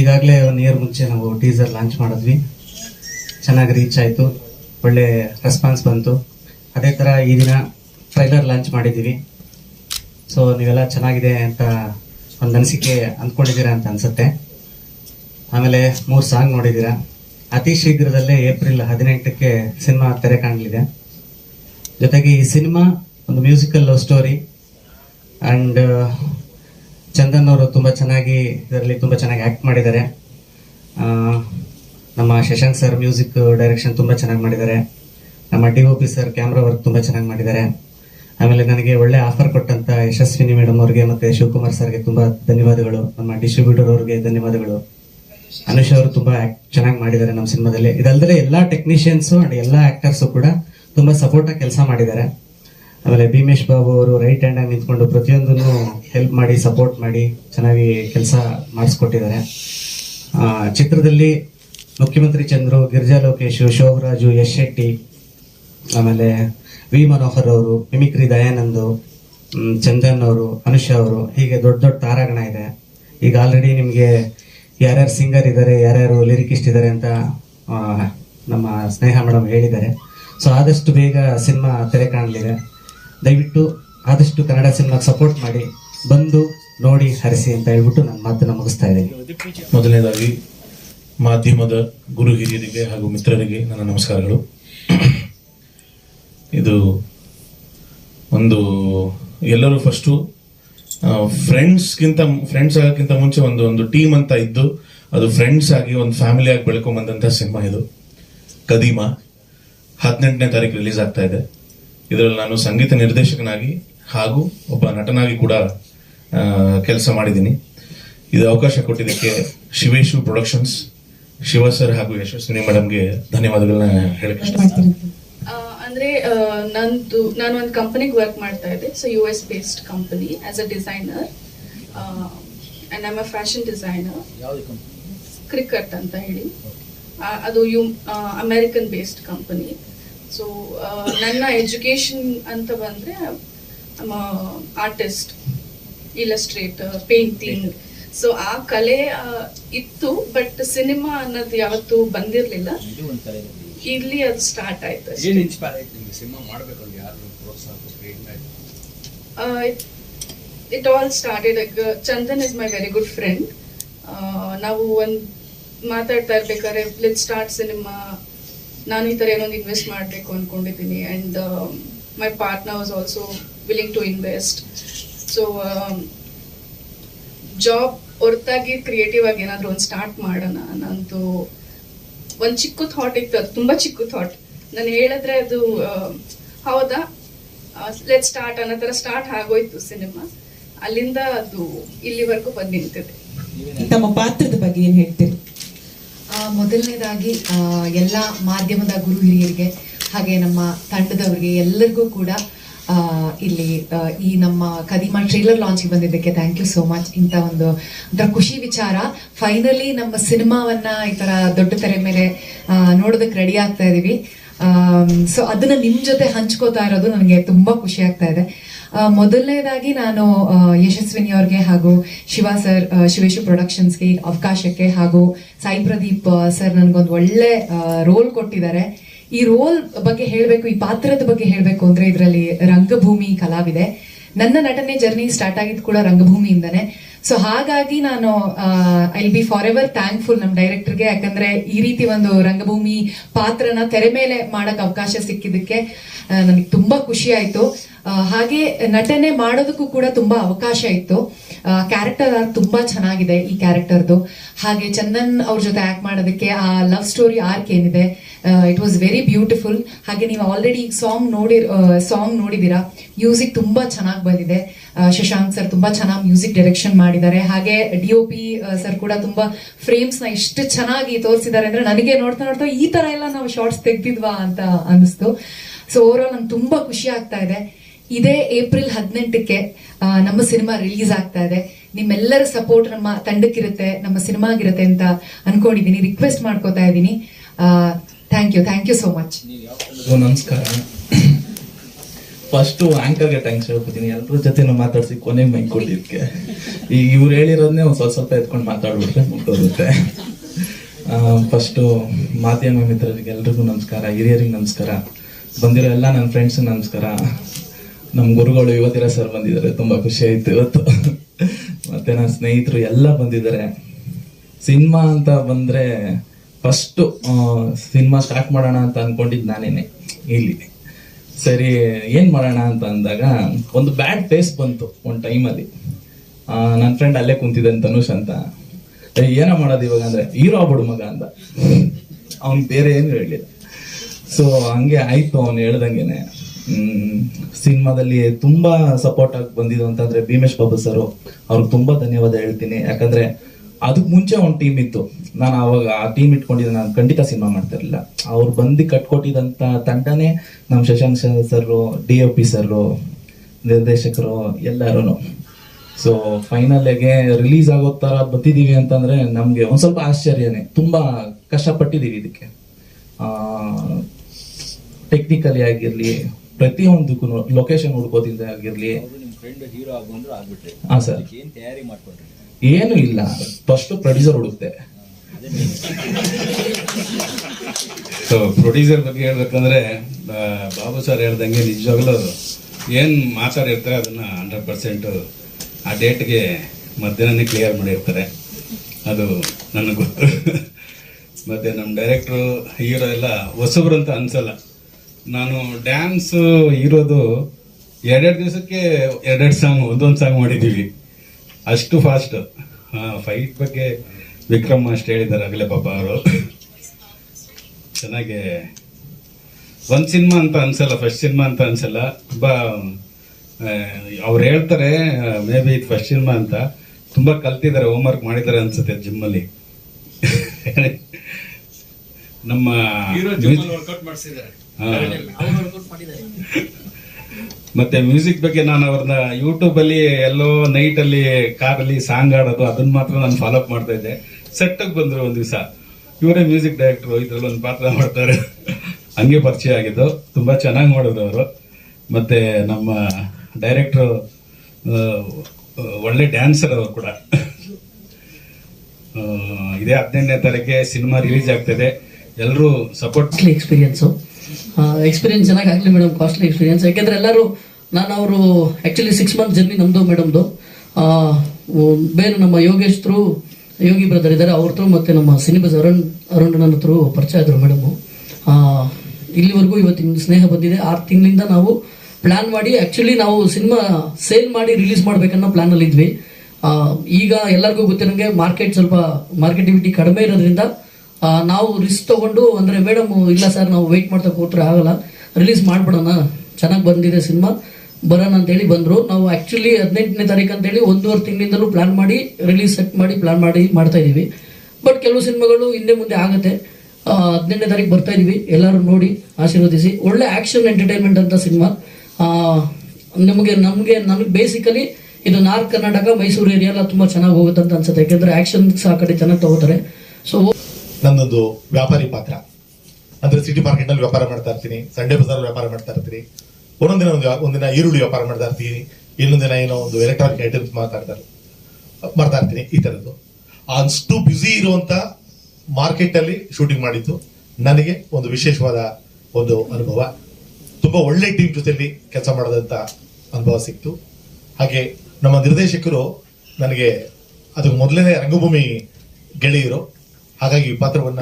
ಈಗಾಗಲೇ ಒಂದು ಇಯರ್ ಮುಂಚೆ ನಾವು ಟೀಸರ್ ಲಾಂಚ್ ಮಾಡಿದ್ವಿ. ಚೆನ್ನಾಗಿ ರೀಚ್ ಆಯಿತು. ಒಳ್ಳೆ ರೆಸ್ಪಾನ್ಸ್ ಬಂತು. ಅದೇ ಥರ ಈ ದಿನ ಟ್ರೈಲರ್ ಲಾಂಚ್ ಮಾಡಿದ್ದೀವಿ. ಸೊ ನೀವೆಲ್ಲ ಚೆನ್ನಾಗಿದೆ ಅಂತ ಒಂದು ಅನಿಸಿಕೆ ಅಂದ್ಕೊಂಡಿದ್ದೀರಾ ಅಂತ ಅನಿಸುತ್ತೆ. ಆಮೇಲೆ ಮೂರು ಸಾಂಗ್ ನೋಡಿದ್ದೀರಾ. ಅತಿ ಶೀಘ್ರದಲ್ಲೇ ಏಪ್ರಿಲ್ ಹದಿನೆಂಟಕ್ಕೆ ಸಿನಿಮಾ ತೆರೆ ಕಾಣಲಿದೆ. ಜೊತೆಗೆ ಈ ಸಿನಿಮಾ ಒಂದು musical love story and Chandan ಅವರು ತುಂಬ ಚೆನ್ನಾಗಿ ಇದರಲ್ಲಿ ತುಂಬ ಚೆನ್ನಾಗಿ ಆ್ಯಕ್ಟ್ ಮಾಡಿದ್ದಾರೆ. ನಮ್ಮ ಶಶಾಂಕ್ ಸರ್ ಮ್ಯೂಸಿಕ್ ಡೈರೆಕ್ಷನ್ ತುಂಬ ಚೆನ್ನಾಗಿ ಮಾಡಿದ್ದಾರೆ. ನಮ್ಮ D O P sir camera work ತುಂಬ ಚೆನ್ನಾಗಿ ಮಾಡಿದ್ದಾರೆ. ಆಮೇಲೆ ನನಗೆ ಒಳ್ಳೆ ಆಫರ್ ಕೊಟ್ಟಂತ ಯಶಸ್ವಿನಿ ಮೇಡಮ್ ಅವ್ರಿಗೆ ಮತ್ತೆ ಶಿವಕುಮಾರ್ ಸರ್ಗೆ ತುಂಬಾ ಧನ್ಯವಾದಗಳು. ನಮ್ಮ ಡಿಸ್ಟ್ರಿಬ್ಯೂಟರ್ ಅವ್ರಿಗೆ ಧನ್ಯವಾದಗಳು. ಅನುಷ್ ಅವರು ತುಂಬಾ ಚೆನ್ನಾಗಿ ಮಾಡಿದ್ದಾರೆ ನಮ್ಮ ಸಿನಿಮಾದಲ್ಲಿ. ಇದಲ್ಲದೆ ಎಲ್ಲಾ ಟೆಕ್ನಿಷಿಯನ್ಸ್ ಅಂಡ್ ಎಲ್ಲಾ ಆಕ್ಟರ್ಸ್ ಕೂಡ ತುಂಬಾ ಸಪೋರ್ಟ್ ಆಗಿ ಕೆಲಸ ಮಾಡಿದ್ದಾರೆ. ಆಮೇಲೆ ಭೀಮೇಶ್ ಬಾಬು ಅವರು ರೈಟ್ ಹ್ಯಾಂಡ್ ಆಗಿ ನಿಂತ್ಕೊಂಡು ಪ್ರತಿಯೊಂದನ್ನು ಹೆಲ್ಪ್ ಮಾಡಿ ಸಪೋರ್ಟ್ ಮಾಡಿ ಚೆನ್ನಾಗಿ ಕೆಲಸ ಮಾಡಿಸ್ಕೊಟ್ಟಿದ್ದಾರೆ. ಚಿತ್ರದಲ್ಲಿ ಮುಖ್ಯಮಂತ್ರಿ ಚಂದ್ರು, ಗಿರಿಜಾ ಲೋಕೇಶ್ ಶೋಭರಾಜು ಯಶ್ ಶೆಟ್ಟಿ, ಆಮೇಲೆ ವಿ ಮನೋಹರ್ ಅವರು, ಮಿಮಿಕ್ರಿ ದಯಾನಂದ್ ಚಂದನ್ ಅವರು, ಅನುಷಾ ಅವರು, ಹೀಗೆ ದೊಡ್ಡ ದೊಡ್ಡ ತಾರಾಗಣ ಇದೆ. ಈಗ ಆಲ್ರೆಡಿ ನಿಮಗೆ ಯಾರ್ಯಾರು ಸಿಂಗರ್ ಇದ್ದಾರೆ ಯಾರ್ಯಾರು ಲಿರಿಕಿಸ್ಟ್ ಇದ್ದಾರೆ ಅಂತ ನಮ್ಮ ಸ್ನೇಹ ಮೇಡಮ್ ಹೇಳಿದ್ದಾರೆ. ಸೊ ಆದಷ್ಟು ಬೇಗ ಸಿನಿಮಾ ತೆರೆ ಕಾಣಲಿದೆ. ದಯವಿಟ್ಟು ಆದಷ್ಟು ಕನ್ನಡ ಸಿನಿಮಾಗೆ ಸಪೋರ್ಟ್ ಮಾಡಿ, ಬಂದು ನೋಡಿ ಹರಿಸಿ ಅಂತ ಹೇಳ್ಬಿಟ್ಟು ನನ್ನ ಮಾತನ್ನ ಮುಗಿಸ್ತಾ ಇದ್ದೀನಿ. ಮೊದಲನೇದಾಗಿ, ಮಾಧ್ಯಮದ ಗುರು ಹಿರಿಯರಿಗೆ ಹಾಗೂ ಮಿತ್ರರಿಗೆ ನನ್ನ ನಮಸ್ಕಾರಗಳು. ಇದು ಒಂದು, ಎಲ್ಲರೂ ಫಸ್ಟು ಫ್ರೆಂಡ್ಸ್ಗಿಂತ ಫ್ರೆಂಡ್ಸ್ ಆಗೋಕ್ಕಿಂತ ಮುಂಚೆ ಒಂದು ಒಂದು ಟೀಮ್ ಅಂತ ಇದ್ದು, ಅದು ಫ್ರೆಂಡ್ಸ್ ಆಗಿ ಒಂದು ಫ್ಯಾಮಿಲಿಯಾಗಿ ಬೆಳ್ಕೊಂಬಂದಂಥ ಸಿನಿಮಾ ಇದು. ಕದೀಮಾ, ಹದಿನೆಂಟನೇ ತಾರೀಕು ರಿಲೀಸ್ ಆಗ್ತಾ ಇದೆ. ಇದರಲ್ಲಿ ನಾನು ಸಂಗೀತ ನಿರ್ದೇಶಕನಾಗಿ ಹಾಗೂ ಒಬ್ಬ ನಟನಾಗಿ ಕೂಡ ಕೆಲಸ ಮಾಡಿದ್ದೀನಿ. ಇದು ಅವಕಾಶ ಕೊಟ್ಟಿದ್ದಕ್ಕೆ ಶಿವೇಶು ಪ್ರೊಡಕ್ಷನ್ಸ್ ಶಿವ ಸರ್ ಹಾಗೂ ಯಶಸ್ವಿನಿ ಮೇಡಮ್ಗೆ ಧನ್ಯವಾದಗಳನ್ನ ಹೇಳಕ್ಕೆ ಅಂದ್ರೆ ನಂದು ನಾನು ಒಂದು ಕಂಪನಿಗೆ ವರ್ಕ್ ಮಾಡ್ತಾ ಇದ್ದೆ. So U S based company as a designer and I'm a fashion designer cricket ಅಂತ ಹೇಳಿ. ಅದು you American based company so ನನ್ನ ಎಜುಕೇಶನ್ ಅಂತ ಬಂದ್ರೆ ಆರ್ಟಿಸ್ಟ್ ಇಲಸ್ಟ್ರೇಟರ್ ಪೇಂಟಿಂಗ್ ಸೊ ಆ ಕಲೆ ಇತ್ತು ಬಟ್ ಸಿನಿಮಾ ಅನ್ನೋದು ಯಾವತ್ತೂ ಬಂದಿರಲಿಲ್ಲ. ಇಲ್ಲಿ ಅದು ಸ್ಟಾರ್ಟ್ ಆಯ್ತು it all started Uh, uh, Chandan is my very good friend ನಾವು ಒಂದು ಮಾತಾಡ್ತಾ ಇರ್ಬೇಕಾದ್ರೆ ಲೆಟ್ ಸ್ಟಾರ್ಟ್ ಸಿನಿಮಾ ನಾನು ಈ ಥರ ಏನೊಂದು ಇನ್ವೆಸ್ಟ್ ಮಾಡಬೇಕು ಅಂದ್ಕೊಂಡಿದ್ದೀನಿ and my partner was also willing to invest so job ಹೊರತಾಗಿ ಕ್ರಿಯೇಟಿವ್ ಆಗಿ ಏನಾದರೂ ಒಂದು ಸ್ಟಾರ್ಟ್ ಮಾಡೋಣ ನಂದು ಒಂದು ಚಿಕ್ಕ ಥಾಟ್ ಇತ್ತು. ಅದು ತುಂಬ ಚಿಕ್ಕ ಥಾಟ್ ನಾನು ಹೇಳಿದ್ರೆ ಅದು ಹೌದಾ? ಲೆಟ್ ಸ್ಟಾರ್ಟ್ ಅನ್ನೋ ಥರ ಸ್ಟಾರ್ಟ್ ಆಗೋಯ್ತು ಸಿನಿಮಾ ಅಲ್ಲಿಂದ ಅದು ಇಲ್ಲಿವರೆಗೂ ಬಂದು ನಿಂತಿದೆ. ತಮ್ಮ ಪಾತ್ರದ ಬಗ್ಗೆ ಏನು ಹೇಳ್ತೀರಿ? ಮೊದಲನೇದಾಗಿ ಎಲ್ಲ ಮಾಧ್ಯಮದ ಗುರು ಹಿರಿಯರಿಗೆ, ಹಾಗೆ ನಮ್ಮ ತಂಡದವರಿಗೆ ಎಲ್ಲರಿಗೂ ಕೂಡ ಇಲ್ಲಿ ಈ ನಮ್ಮ ಕದಿಮಾ ಟ್ರೇಲರ್ ಲಾಂಚಿಗೆ ಬಂದಿದ್ದಕ್ಕೆ ಥ್ಯಾಂಕ್ ಯು ಸೋ ಮಚ್ ಇಂಥ ಒಂದು ಒಂಥರ ಖುಷಿ ವಿಚಾರ. ಫೈನಲಿ ನಮ್ಮ ಸಿನಿಮಾವನ್ನ ಈ ಥರ ದೊಡ್ಡ ತೆರೆ ಮೇಲೆ ನೋಡೋದಕ್ಕೆ ರೆಡಿ ಆಗ್ತಾ ಇದೀವಿ. ಸೊ ಅದನ್ನ ನಿಮ್ಮ ಜೊತೆ ಹಂಚ್ಕೋತಾ ಇರೋದು ನನಗೆ ತುಂಬಾ ಖುಷಿ ಆಗ್ತಾ ಇದೆ. ಮೊದಲನೇದಾಗಿ ನಾನು ಯಶಸ್ವಿನಿ ಅವ್ರಿಗೆ ಹಾಗೂ ಶಿವ ಸರ್ ಶಿವೇಶು ಪ್ರೊಡಕ್ಷನ್ಸ್ಗೆ ಅವಕಾಶಕ್ಕೆ ಹಾಗೂ ಸಾಯಿ ಪ್ರದೀಪ್ ಸರ್ ನನಗೊಂದು ಒಳ್ಳೆ ರೋಲ್ ಕೊಟ್ಟಿದ್ದಾರೆ. ಈ ರೋಲ್ ಬಗ್ಗೆ ಹೇಳಬೇಕು, ಈ ಪಾತ್ರದ ಬಗ್ಗೆ ಹೇಳಬೇಕು ಅಂದ್ರೆ ಇದರಲ್ಲಿ ರಂಗಭೂಮಿ ಕಲಾವಿದೆ. ನನ್ನ ನಟನೆ ಜರ್ನಿ ಸ್ಟಾರ್ಟ್ ಆಗಿದ್ದು ಕೂಡ ರಂಗಭೂಮಿಯಿಂದನೇ. ಸೊ ಹಾಗಾಗಿ ನಾನು I be forever thankful ನಮ್ಮ ಡೈರೆಕ್ಟರ್ಗೆ. ಯಾಕಂದ್ರೆ ಈ ರೀತಿ ಒಂದು ರಂಗಭೂಮಿ ಪಾತ್ರನ ತೆರೆ ಮೇಲೆ ಮಾಡಕ್ ಅವಕಾಶ ಸಿಕ್ಕಿದ್ದಕ್ಕೆ ನನಗೆ ತುಂಬಾ ಖುಷಿ ಆಯ್ತು. ಹಾಗೆ ನಟನೆ ಮಾಡೋದಕ್ಕೂ ಕೂಡ ತುಂಬಾ ಅವಕಾಶ ಇತ್ತು. ಕ್ಯಾರೆಕ್ಟರ್ ತುಂಬಾ ಚೆನ್ನಾಗಿದೆ ಈ ಕ್ಯಾರೆಕ್ಟರ್ದು ಹಾಗೆ ಚಂದನ್ ಅವ್ರ ಜೊತೆ ಆಕ್ಟ್ ಮಾಡೋದಕ್ಕೆ ಆ ಲವ್ ಸ್ಟೋರಿ ಆರ್ಕ್ ಏನಿದೆ ಇಟ್ ವಾಸ್ ವೆರಿ ಬ್ಯೂಟಿಫುಲ್ ಹಾಗೆ ನೀವು ಆಲ್ರೆಡಿ ಸಾಂಗ್ ನೋಡಿ ಸಾಂಗ್ ನೋಡಿದೀರಾ? ಮ್ಯೂಸಿಕ್ ತುಂಬಾ ಚೆನ್ನಾಗಿ ಬಂದಿದೆ. ಶಶಾಂಕ್ ಸರ್ ತುಂಬಾ ಚೆನ್ನಾಗಿ ಮ್ಯೂಸಿಕ್ ಡೈರೆಕ್ಷನ್ ಮಾಡಿದ್ದಾರೆ. ಹಾಗೆ ಡಿ ಒ ಪಿ ಸರ್ ಕೂಡ ತುಂಬಾ ಫ್ರೇಮ್ಸ್ನ ಎಷ್ಟು ಚೆನ್ನಾಗಿ ತೋರಿಸಿದ್ದಾರೆ ಅಂದ್ರೆ ನನಗೆ ನೋಡ್ತಾ ನೋಡ್ತಾ ಈ ತರ ಎಲ್ಲ ನಾವು ಶಾರ್ಟ್ಸ್ ತೆಗ್ದಿದ್ವಾ ಅಂತ ಅನಿಸ್ತು ಸೊ ಓವರ್ ಆಲ್ ನಂಗೆ ತುಂಬಾ ಖುಷಿ ಆಗ್ತಾ ಇದೆ. ಇದೇ ಏಪ್ರಿಲ್ ಹದಿನೆಂಟಕ್ಕೆ ನಮ್ಮ ಸಿನಿಮಾ ರಿಲೀಸ್ ಆಗ್ತಾ ಇದೆ. ನಿಮ್ಮೆಲ್ಲರ ಸಪೋರ್ಟ್ ನಮ್ಮ ತಂಡಕ್ಕಿರುತ್ತೆ, ನಮ್ಮ ಸಿನಿಮಾಗಿರುತ್ತೆ ಅಂತ ಅನ್ಕೊಂಡಿದೀನಿ. ರಿಕ್ವೆಸ್ಟ್ ಮಾಡ್ಕೋತಾ ಇದ್ದೀನಿ thank you thank you so much ನಮಸ್ಕಾರ. ಫಸ್ಟು ಆಂಕರ್ಗೆ ಥ್ಯಾಂಕ್ಸ್ ಹೇಳ್ಕೊತೀನಿ ಎಲ್ಲರ ಜೊತೆ ಮಾತಾಡಿಸಿ ಕೊನೆಗೆ ಮೈ ಕೊಡ್ಲಿಕ್ಕೆ. ಈಗ ಇವ್ರು ಹೇಳಿರೋದನ್ನೇ ಒಂದು ಸ್ವಲ್ಪ ಸ್ವಲ್ಪ ಎತ್ಕೊಂಡು ಮಾತಾಡ್ಬಿಟ್ರೆ ಮುಗ್ದೋಗುತ್ತೆ. ಫಸ್ಟು ಮಾಧ್ಯಮ ಮಿತ್ರರಿಗೆ ಎಲ್ರಿಗೂ ನಮಸ್ಕಾರ. ಹಿರಿಯರಿಗೆ ನಮಸ್ಕಾರ. ಬಂದಿರೋ ಎಲ್ಲ ನನ್ನ ಫ್ರೆಂಡ್ಸ್ ನಮಸ್ಕಾರ. ನಮ್ಮ ಗುರುಗಳು ಯುವತಿರ ಸರ್ ಬಂದಿದ್ದಾರೆ. ತುಂಬ ಖುಷಿ ಆಯಿತು ಇವತ್ತು. ಮತ್ತು ನನ್ನ ಸ್ನೇಹಿತರು ಎಲ್ಲ ಬಂದಿದ್ದಾರೆ. ಸಿನಿಮಾ ಅಂತ ಬಂದ್ರೆ ಫಸ್ಟ್ ಸಿನಿಮಾ ಸ್ಟಾರ್ಟ್ ಮಾಡೋಣ ಅಂತ ಅನ್ಕೊಂಡಿದ್ದು ನಾನೇನೆ ಇಲ್ಲಿ. ಸರಿ ಏನ್ ಮಾಡೋಣ ಅಂತ ಅಂದಾಗ ಒಂದು ಬ್ಯಾಡ್ ಫೇಸ್ ಬಂತು ಒಂದು ಟೈಮಲ್ಲಿ ನನ್ನ ಫ್ರೆಂಡ್ ಅಲ್ಲೇ ಕುಂತಿದ್ದಾನೆ ತನುಷ್ ಅಂತ. "ಏ, ಏನೋ ಮಾಡೋದು ಇವಾಗ ಅಂದ್ರೆ ಹೀರೋ ಆಗ್ಬಿಡು ಮಗ ಅಂತ. ಅವ್ನ್ ಬೇರೆ ಏನು ಹೇಳಿಲ್ಲ. ಸೊ ಹಂಗೆ ಆಯ್ತು ಅವ್ನು ಹೇಳ್ದಂಗೆನೆ. ಸಿನಿಮಾದಲ್ಲಿ ತುಂಬಾ ಸಪೋರ್ಟ್ ಆಗಿ ಬಂದಿದ್ದು ಅಂತಂದ್ರೆ ಭೀಮೇಶ್ ಬಾಬು ಸರ್. ಅವ್ರಿಗೆ ತುಂಬಾ ಧನ್ಯವಾದ ಹೇಳ್ತೀನಿ. ಯಾಕಂದ್ರೆ ಅದಕ್ ಮುಂಚೆ ಒಂದು ಟೀಮ್ ಇತ್ತು. ನಾನು ಅವಾಗ ಆ ಟೀಮ್ ಇಟ್ಕೊಂಡಿದ್ದೆ ನಾನು ಖಂಡಿತ ಸಿನಿಮಾ ಮಾಡ್ತಿರಲಿಲ್ಲ. ಅವ್ರು ಬಂದು ಕಟ್ಕೊಟ್ಟಿದಂತ ತಂಡನೇ ನಮ್ಮ Shashank sir D O P sir ನಿರ್ದೇಶಕರು ಎಲ್ಲರೂ ಸೊ ಫೈನಲ್ಗೆ ರಿಲೀಸ್ ಆಗೋ ತರ ಬತ್ತಿದ್ದೀವಿ ಅಂತಂದ್ರೆ ನಮಗೆ ಒಂದು ಸ್ವಲ್ಪ ಆಶ್ಚರ್ಯನೇ. ತುಂಬಾ ಕಷ್ಟಪಟ್ಟಿದೀವಿ ಇದಕ್ಕೆ. ಟೆಕ್ನಿಕಲಿ ಆಗಿರಲಿ ಪ್ರತಿಯೊಂದಕ್ಕೂ ಲೊಕೇಶನ್ ಹುಡ್ಕೋದಿಂದ ಆಗಿರಲಿ. ಹಾಂ ಫ್ರೆಂಡ್ ಹೀರೋ ಆಗ್ಬಂದ್ರು ಆಗ್ಬಿಟ್ರಿ. ಹಾ ಸರ್ ಏನು ತಯಾರಿ ಮಾಡ್ಕೊಂಡ್ರಿ ಏನು ಇಲ್ಲ. ಫಸ್ಟ್ ಪ್ರೊಡ್ಯೂಸರ್ ಹುಡುಕ್ತೆ ಸೊ ಪ್ರೊಡ್ಯೂಸರ್ ಬಗ್ಗೆ ಹೇಳ್ಬೇಕಂದ್ರೆ ಬಾಬು ಸರ್ ಹೇಳ್ದಂಗೆ ನಿಜವಾಗ್ಲೂ ಏನು ಮಾತಾಡಿರ್ತಾರೆ ಅದನ್ನ ಹಂಡ್ರೆಡ್ ಪರ್ಸೆಂಟ್ ಆ ಡೇಟ್ಗೆ ಮಧ್ಯಾಹ್ನನೇ ಕ್ಲಿಯರ್ ಮಾಡಿರ್ತಾರೆ ಅದು ನನಗೆ ಗೊತ್ತು. ಮತ್ತೆ ನಮ್ಮ ಡೈರೆಕ್ಟ್ರು ಹೀರೋ ಎಲ್ಲ ಹೊಸಬ್ರು ಅಂತ ಅನ್ಸಲ್ಲ. ನಾನು ಡ್ಯಾನ್ಸ್ ಇರೋದು ಎರಡೆರಡು ದಿವಸಕ್ಕೆ ಎರಡೆರಡು ಸಾಂಗ್ ಒಂದೊಂದು ಸಾಂಗ್ ಮಾಡಿದ್ದೀವಿ ಅಷ್ಟು ಫಾಸ್ಟ್ ಫೈಟ್ ಬಗ್ಗೆ ವಿಕ್ರಮ್ ಅಷ್ಟು ಹೇಳಿದ್ದಾರೆ ಆಗಲೇ ಪಾಪ ಅವರು. ಚೆನ್ನಾಗಿ ಒಂದ್ ಸಿನಿಮಾ ಅಂತ ಅನ್ಸಲ್ಲ ಫಸ್ಟ್ ಸಿನಿಮಾ ಅಂತ ಅನ್ಸಲ್ಲ. ತುಂಬಾ ಅವ್ರು ಹೇಳ್ತಾರೆ ಮೇ ಬಿ ಇದು ಫಸ್ಟ್ ಸಿನಿಮಾ ಅಂತ. ತುಂಬಾ ಕಲ್ತಿದ್ದಾರೆ ಹೋಮ್ವರ್ಕ್ ಮಾಡಿದ್ದಾರೆ ಅನ್ಸುತ್ತೆ ಜಿಮ್ಮಲ್ಲಿ ನಮ್ಮ ಮತ್ತೆ ಮ್ಯೂಸಿಕ್ ಬಗ್ಗೆ ನಾನು ಅವ್ರನ್ನ ಯೂಟ್ಯೂಬ್ ಅಲ್ಲಿ ಎಲ್ಲೋ ನೈಟ್ ಅಲ್ಲಿ ಕಾರಲ್ಲಿ ಸಾಂಗ್ ಆಡೋದು ಅದನ್ನ ಮಾತ್ರ ನಾನು ಫಾಲೋ ಅಪ್ ಮಾಡ್ತಾ ಇದ್ದೆ. ಸೆಟ್ ಬಂದ್ರು ಒಂದ್ ದಿವಸ. ಇವರೇ ಮ್ಯೂಸಿಕ್ ಡೈರೆಕ್ಟರ್ ಇದ್ರಲ್ಲಿ ಒಂದು ಪಾತ್ರ ಮಾಡ್ತಾರೆ. ಹಂಗೆ ಪರಿಚಯ ಆಗಿದ್ದು. ತುಂಬಾ ಚೆನ್ನಾಗಿ ಮಾಡಿದ್ರು ಅವರು. ಮತ್ತೆ ನಮ್ಮ ಡೈರೆಕ್ಟರ್ ಒಳ್ಳೆ ಡ್ಯಾನ್ಸರ್ ಅವರು ಕೂಡ. ಇದೇ ಹದಿನೆಂಟನೇ ತಾರೀಕೆ ಸಿನಿಮಾ ರಿಲೀಸ್ ಆಗ್ತದೆ. ಎಲ್ಲರೂ ಸಪೋರ್ಟ್ ಎಕ್ಸ್ಪೀರಿಯನ್ಸು ಎಕ್ಸ್ಪೀರಿಯನ್ಸ್ ಚೆನ್ನಾಗಿ ಆಗಲಿ ಮೇಡಮ್ ಕಾಸ್ಟ್ಲಿ ಎಕ್ಸ್ಪೀರಿಯನ್ಸ್ ಯಾಕೆಂದರೆ ಎಲ್ಲರೂ, ನಾನು ಅವರು ಆ್ಯಕ್ಚುಲಿ ಸಿಕ್ಸ್ ಮಂತ್ ಜರ್ನಿ ನಮ್ಮದು ಮೇಡಮ್ದು ಬೇರೆ ನಮ್ಮ ಯೋಗೇಶ್ ತ್ರೂ ಯೋಗಿ ಬ್ರದರ್ ಇದ್ದಾರೆ ಅವ್ರ ಥ್ರೂ ಮತ್ತು ನಮ್ಮ ಸಿನಿಬಸ್ ಅರುಣ್ ಅರುಣ್ ಥ್ರೂ ಪರಿಚಯ ಆದರು ಮೇಡಮು ಇಲ್ಲಿವರೆಗೂ ಇವತ್ತಿನ ಸ್ನೇಹ ಬಂದಿದೆ. ಆರು ತಿಂಗಳಿಂದ ನಾವು ಪ್ಲ್ಯಾನ್ ಮಾಡಿ ಆ್ಯಕ್ಚುಲಿ ನಾವು ಸಿನಿಮಾ ಸೇಲ್ ಮಾಡಿ ರಿಲೀಸ್ ಮಾಡಬೇಕನ್ನೋ ಪ್ಲ್ಯಾನಲ್ಲಿದ್ವಿ ಈಗ ಎಲ್ಲರಿಗೂ ಗೊತ್ತಿರೋಂಗೆ ಮಾರ್ಕೆಟ್ ಸ್ವಲ್ಪ ಮಾರ್ಕೆಟಿವಿಟಿ ಕಡಿಮೆ ಇರೋದ್ರಿಂದ ನಾವು ರಿಸ್ಕ್ ತಗೊಂಡು, ಅಂದ್ರೆ ಮೇಡಮ್ ಇಲ್ಲ ಸರ್ ನಾವು ವೆಯ್ಟ್ ಮಾಡ್ತಾ ಕೂತ್ರೆ ಆಗಲ್ಲ. ರಿಲೀಸ್ ಮಾಡ್ಬಿಡೋಣ. ಚೆನ್ನಾಗಿ ಬಂದಿದೆ ಸಿನಿಮಾ ಬರೋಣ ಅಂತೇಳಿ ಬಂದರು. ನಾವು ಆ್ಯಕ್ಚುಲಿ ಹದಿನೆಂಟನೇ ತಾರೀಕು ಅಂತೇಳಿ ಒಂದೂವರೆ ತಿಂಗಳಿಂದಲೂ ಪ್ಲಾನ್ ಮಾಡಿ ರಿಲೀಸ್ ಸೆಟ್ ಮಾಡಿ ಪ್ಲಾನ್ ಮಾಡಿ ಮಾಡ್ತಾ ಇದ್ದೀವಿ ಬಟ್ ಕೆಲವು ಸಿನಿಮಾಗಳು ಹಿಂದೆ ಮುಂದೆ ಆಗುತ್ತೆ. ಹದಿನೆಂಟನೇ ತಾರೀಕು ಬರ್ತಾ ಇದೀವಿ. ಎಲ್ಲರೂ ನೋಡಿ, ಆಶೀರ್ವದಿಸಿ. ಒಳ್ಳೆ ಆಕ್ಷನ್ ಎಂಟರ್ಟೈನ್ಮೆಂಟ್ ಅಂತ ಸಿನಿಮಾ ನಮಗೆ ನಮಗೆ ನನಗೆ ಬೇಸಿಕಲಿ ಇದು ನಾರ್ತ್ ಕರ್ನಾಟಕ, ಮೈಸೂರು ಏರಿಯಾ ತುಂಬ ಚೆನ್ನಾಗಿ ಹೋಗುತ್ತೆ ಅಂತ ಅನ್ಸುತ್ತೆ. ಯಾಕೆಂದರೆ ಆ್ಯಕ್ಷನ್ಸ್ ಆ ಕಡೆ ಚೆನ್ನಾಗಿ ತಗೋತಾರೆ. ಸೊ ನನ್ನೊಂದು ವ್ಯಾಪಾರಿ ಪಾತ್ರ. ಅಂದ್ರೆ ಸಿಟಿ ಮಾರ್ಕೆಟ್ನಲ್ಲಿ ವ್ಯಾಪಾರ ಮಾಡ್ತಾ ಇರ್ತೀನಿ ಸಂಡೆ ಬಜಾರ್ ವ್ಯಾಪಾರ ಮಾಡ್ತಾ ಇರ್ತೀನಿ. ಒಂದೊಂದಿನ ಒಂದು ಒಂದಿನ ಈರುಳ್ಳಿ ವ್ಯಾಪಾರ ಮಾಡ್ತಾ ಇರ್ತೀನಿ ಇನ್ನೊಂದಿನ ದಿನ ಏನೋ ಒಂದು ಎಲೆಕ್ಟ್ರಾನಿಕ್ ಐಟಮ್ಸ್ ಮಾತಾಡ್ತಾರೆ ಮಾಡ್ತಾ ಇರ್ತೀನಿ ಈ ತರದ್ದು ಅಷ್ಟು ಬ್ಯುಸಿ ಇರುವಂತ ಮಾರ್ಕೆಟ್ ಅಲ್ಲಿ ಶೂಟಿಂಗ್ ಮಾಡಿದ್ದು ನನಗೆ ಒಂದು ವಿಶೇಷವಾದ ಒಂದು ಅನುಭವ. ತುಂಬಾ ಒಳ್ಳೆ ಟೀಮ್ ಜೊತೆಯಲ್ಲಿ ಕೆಲಸ ಮಾಡೋದಂತ ಅನುಭವ ಸಿಕ್ತು. ಹಾಗೆ ನಮ್ಮ ನಿರ್ದೇಶಕರು ನನಗೆ, ಅದು ಮೊದಲನೇ ರಂಗಭೂಮಿ ಗೆಳೆಯರು. ಹಾಗಾಗಿ ಈ ಪಾತ್ರವನ್ನ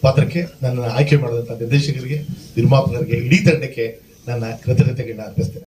ಪಾತ್ರಕ್ಕೆ ನನ್ನ ಆಯ್ಕೆ ಮಾಡಿದಂತ ನಿರ್ದೇಶಕರಿಗೆ ನಿರ್ಮಾಪಕರಿಗೆ ಇಡೀ ತಂಡಕ್ಕೆ ನನ್ನ ಕೃತಜ್ಞತೆಗಳನ್ನ ಅರ್ಪಿಸ್ತೇನೆ.